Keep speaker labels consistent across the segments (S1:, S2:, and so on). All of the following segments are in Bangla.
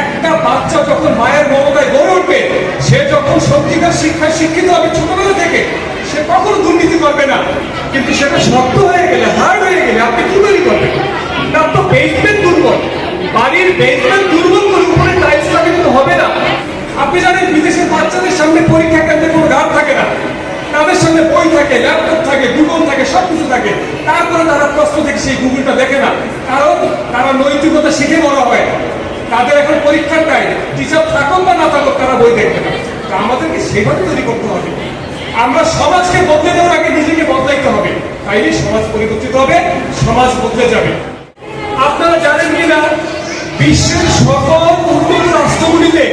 S1: একটা বাচ্চা যখন মায়ের মমতায় গড়ে উঠবে, সে যখন সত্যিকার শিক্ষায় শিক্ষিত হবে ছোটবেলা থেকে, সে কখনো দুর্নীতি করবে না। কিন্তু সেটা শক্ত হয়ে গেলে হার্ড হয়ে গেলে আপনি কি তৈরি করবেন? তার তো বেসমেন্ট দুর্বল। বাড়ির বেসমেন্ট দুর্বল করে উপরে টাইলস লাগালে তো হবে না। আপনি জানেন বিদেশের বাচ্চাদের সামনে পরীক্ষা কেন্দ্রে কোনো গার্ড থাকে না। তাদের সামনে বই থাকে ল্যাপটপ থাকে গুগল থাকে সব কিছু থাকে। তারপরে তারা প্রশ্ন থেকে সেই গুগলটা দেখে না কারণ তারা নৈতিকতা শিখে বড় হয় তাদের এখন পরীক্ষার টাইম টিচার থাকুক বা না থাকুক, তারা বই দেখবে না। তো আমাদেরকে সেভাবে তৈরি করতে হবে। আমরা সমাজকে বদলে দেওয়ার আগে নিজেকে বদলাইতে হবে। তাইলে সমাজ পরিবর্তিত হবে, সমাজ বদলে যাবে। আপনারা জানেন কিনা, বিশ্বের সকল উন্নত রাষ্ট্রগুলিতে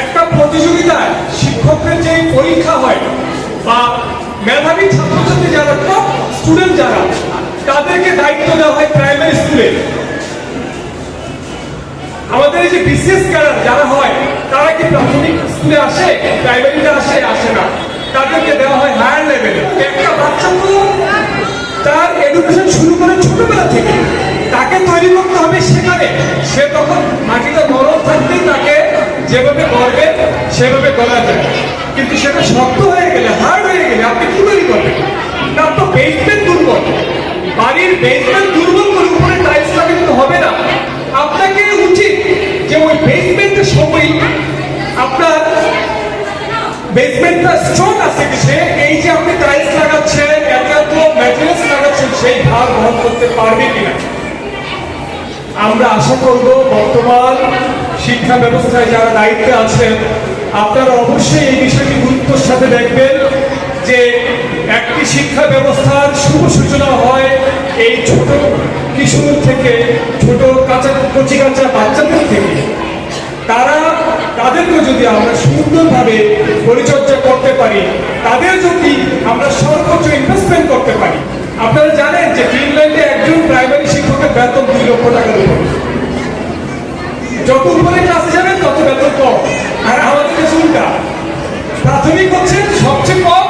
S1: একটা প্রতিযোগিতায় শিক্ষকদের যে পরীক্ষা হয়, বা মেধাবী ছাত্রছাত্রী যারা টপ স্টুডেন্ট যারা তাদেরকে দায়িত্ব দেওয়া হয় প্রাইমারি স্কুলে আমাদের এই যে ক্যাডার যারা হয়, তারা কি প্রাথমিক স্কুলে আসে? প্রাইমারিতে আসে? আসে না। তাদেরকে দেওয়া হয় হায়ার লেভেলে একটা বাচ্চা তো তার এডুকেশন শুরু করে ছোটবেলা থেকে। তাকে তৈরি করতে হবে সেখানে। সে তখন মাটিতে তাকে যেভাবে গড়বে, সেভাবে গড়া যায়। কিন্তু সেটা শক্ত হয়ে গেলে হার্ড হয়ে গেলে আপনি কি তৈরি করবেন? তার তো বেসমেন্ট দুর্বল। বাড়ির বেসমেন্ট দুর্বল করে উপরে টাইলস লাগাতে তো হবে না। যে ওই বেসমেন্টের সময় আপনার বেসমেন্টটা স্ট্রং আছে এই যে আপনি টাইলস লাগাচ্ছেন ম্যাটেরিয়ালস লাগাচ্ছেন, সেই ভার বহন করতে পারবে কিনা? আমরা আশা করব বর্তমান শিক্ষা ব্যবস্থায় যারা দায়িত্বে আছেন, আপনারা অবশ্যই এই বিষয়টি গুরুত্বের সাথে দেখবেন যে একটি শিক্ষা ব্যবস্থার শুভ সূচনা হয় এই ছোট কিশোর থেকে ছোট কাঁচা কচি বাচ্চাদের থেকে তারা তাদেরকে যদি আমরা সুন্দরভাবে পরিচর্যা করতে পারি, তাদের যদি আমরা সর্বোচ্চ ইনভেস্টমেন্ট করতে পারি, আপনারা জানেন যে ফিনল্যান্ডে একজন প্রাইমারি শিক্ষকের বেতন দুই লক্ষ টাকার উপর। যত উপরে ক্লাসে যাবেন, তত বেতন কম। আর আমাদের কাছে উল্টা। প্রাথমিক হচ্ছে সবচেয়ে কম।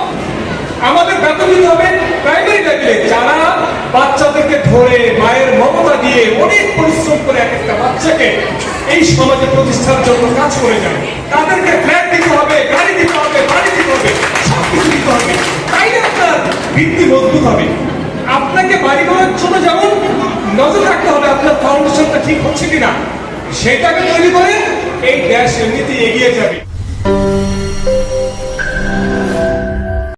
S1: আমাদের বেতন দিতে হবে প্রাইমারি লেভেলে যারা বাচ্চাদেরকে ধরে মমতা দিয়ে অনেক পরিশ্রম করে এক একটা বাচ্চাকে এই সমাজে প্রতিষ্ঠার জন্য কাজ করে যায় তাদেরকে ফ্ল্যাট দিতে হবে, গাড়ি দিতে হবে, বাড়ি দিতে হবে সব কিছু দিতে হবে। তাইলে আপনার ভিত্তি মজবুত হবে। আপনাকে বাড়ি করার জন্য যেমন নজর রাখতে হবে, আপনার ফাউন্ডেশনটা ঠিক হচ্ছে কিনা, সেটাকে তৈরি করে এই দেশ এমনিতেই এগিয়ে যাবে।